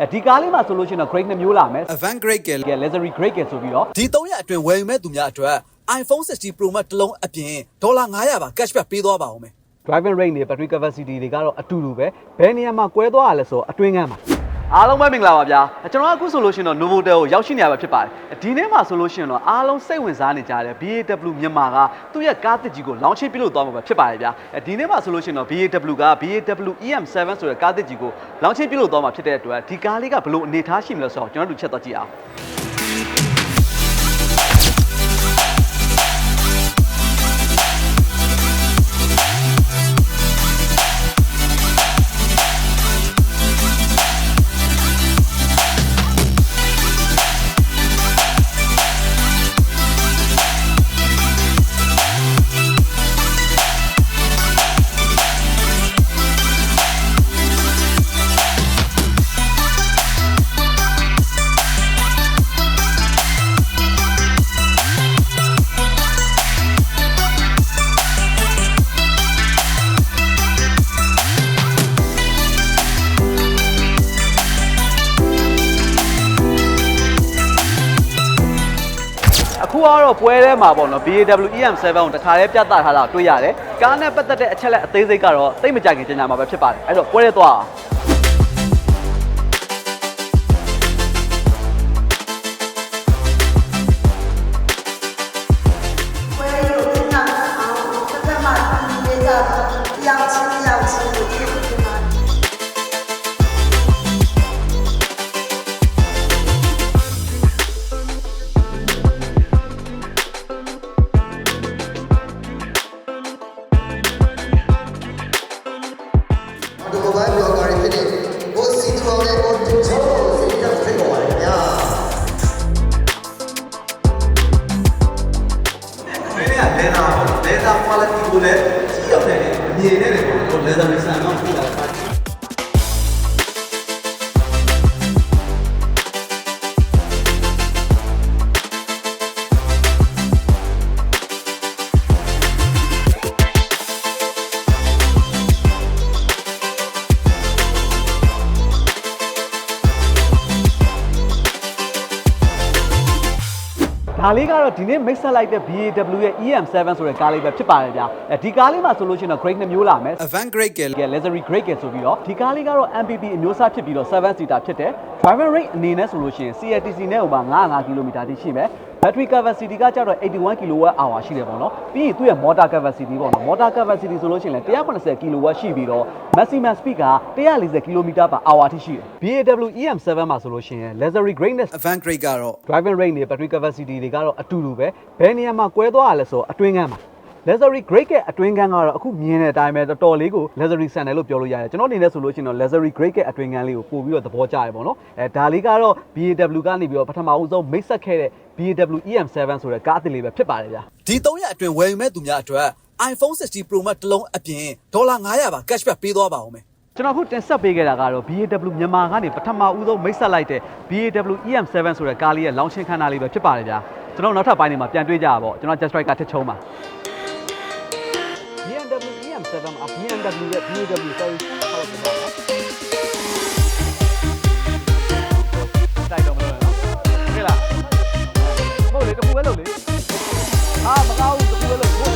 အဲဒီကားလေးမှာဆိုလို့ရှိရင်တော့ grade နှစ်မျိုးလာမယ် Avant Grade ကကဲ luxury grade ကဲဆိုပြီးတော့ဒီ3ရက်အတွင်းဝယ်ယူမဲ့သူများအတွက် iPhone 16 Pro Max တစ်လုံးအပြင်ဒေါ်လာ900ပါ cashback ပေးသွားပါဦးမယ် driving range တွေ battery capacity တွေကတော့အတူတူပဲဘယ်နေရာမှာကွဲသွားရလဲဆိုတော့အတွင်းကန်းပါ အားလုံးပဲမင်္ဂလာပါဗျာကျွန်တော်ကအခုဆိုလို့ရှိရင်တော့ Novotel ကိုရောက်ရှိနေရပါဖြစ်ပါတယ်ဒီနေ့မှာဆိုလို့ရှိရင်တော့အားလုံးစိတ်ဝင်စားနေကြတဲ့ BAW မြန်မာကသူ့ရဲ့ကားတစ်ကြီးကို launch ပြုလုပ်သွားမှာပဲဖြစ်ပါတယ်ဗျာဒီနေ့မှာဆိုလို့ရှိရင်တော့ BAW က BAW EM7 ဆိုတဲ့ကားတစ်ကြီးကို launch ပြုလုပ်သွားမှာဖြစ်တဲ့အတွက်ဒီကားလေးကဘယ်လိုအနေထားရှိမလဲဆိုတော့ကျွန်တော်တို့ချက်သွားကြည့်အောင် အခုကတော့ပွဲထဲမှာပေါ့နော် BMW EM7 ကိုတခါလဲပြသထားတာတွေ့ရတယ်ကားနဲ့ပတ်သက်တဲ့အချက်လက်အသေးစိတ်ကတော့သိမကြခင်ကြေညာမှာပဲဖြစ်ပါတယ်အဲ့တော့ပွဲထဲသွားပွဲလို့ကအောင်သက်သက်မှပြေးကြတော့ပြောင်းချင်းပြောင်းချင်း quality ကိုလည်းကြည့်ရောက်တယ်အမြင်နဲ့လေကိုလေသာမဆန်တော့ပြတာပါ ဒါလေးကတော့ဒီနေ့ mix ဆက်လိုက်တဲ့ BAW ရဲ့ EM7 ဆိုတဲ့ကားလေးပဲဖြစ်ပါတယ်ဗျာ။အဲဒီကားလေးမှာဆိုလို့ရှိရင်တော့ grade နှစ်မျိုးလာမယ် Avant Grade ကကဲ luxury grade ကဲဆိုပြီးတော့ဒီကားလေးကတော့ MPV အမျိုးအစားဖြစ်ပြီးတော့7 seater ဖြစ်တယ် driver rate အနေနဲ့ဆိုလို့ရှိရင် CLTC နဲ့ဥပမာ905 km တိရှိမယ် battery capacity ကကျတော့81 kWh ရှိတယ်ပေါ့နော်ပြီးရင်သူ့ရဲ့ motor capacity ပေါ့နော် motor capacity ဆိုလို့ရှိရင်လည်း180 kW ရှိပြီးတော့ maximum speed က140 km/h ထိရှိတယ် BAW EM7 မှာဆိုလို့ရှိရင် luxury grade နဲ့ Avant Grade ကတော့ driving range တွေ battery capacity တွေကတော့အတူတူပဲဘယ်နေရာမှာကွဲသွားရလဲဆိုတော့အတွင်းကန်းပါ luxury grade ရဲ့အတွင်းကန်းကတော့အခုမြင်တဲ့အတိုင်းပဲတော်တော်လေးကို luxury ဆန်တယ်လို့ပြောလို့ရတယ်ကျွန်တော်အနေနဲ့ဆိုလို့ရှိရင်တော့ luxury grade ရဲ့အတွင်းကန်းလေးကိုပို့ပြီးတော့သဘောကျရပေါ့နော်အဲဒါလေးကတော့ BAW ကနေပြီးတော့ပထမဦးဆုံးမိတ်ဆက်ခဲ့တဲ့ BAW EM7 ဆိုတဲ့ကားအသစ်လေးပဲဖြစ်ပါတယ်ဗျာဒီ3ရက်အတွင်းဝယ်ယူမဲ့သူများအတွက် iPhone 16 Pro Max တစ်လုံးအပြင်ဒေါ်လာ900ပါ cashback ပေးသွားပါဦးမယ်ကျွန်တော်အခုတင်ဆက်ပေးခဲ့တာကတော့ BAW မြန်မာကနေပထမဦးဆုံးမိတ်ဆက်လိုက်တဲ့ BAW EM7 ဆိုတဲ့ကားလေးရဲ့ launching ခန်းနာလေးပဲဖြစ်ပါတယ်ဗျာကျွန်တော်နောက်ထပ်ပိုင်းတွေမှာပြန်တွေ့ကြရပါပေါ့ကျွန်တော် Just Strike ကထစ်ချုံးပါ BMW EM7 မှာ BMW ရဲ့ BAW sorry ဟုတ်ပါပါတိုက်တော့မလို့နော်ဟဲ့လားဟုတ်လေတခုပဲလုပ်လေအာမကောင်းဘူးတခုပဲလုပ်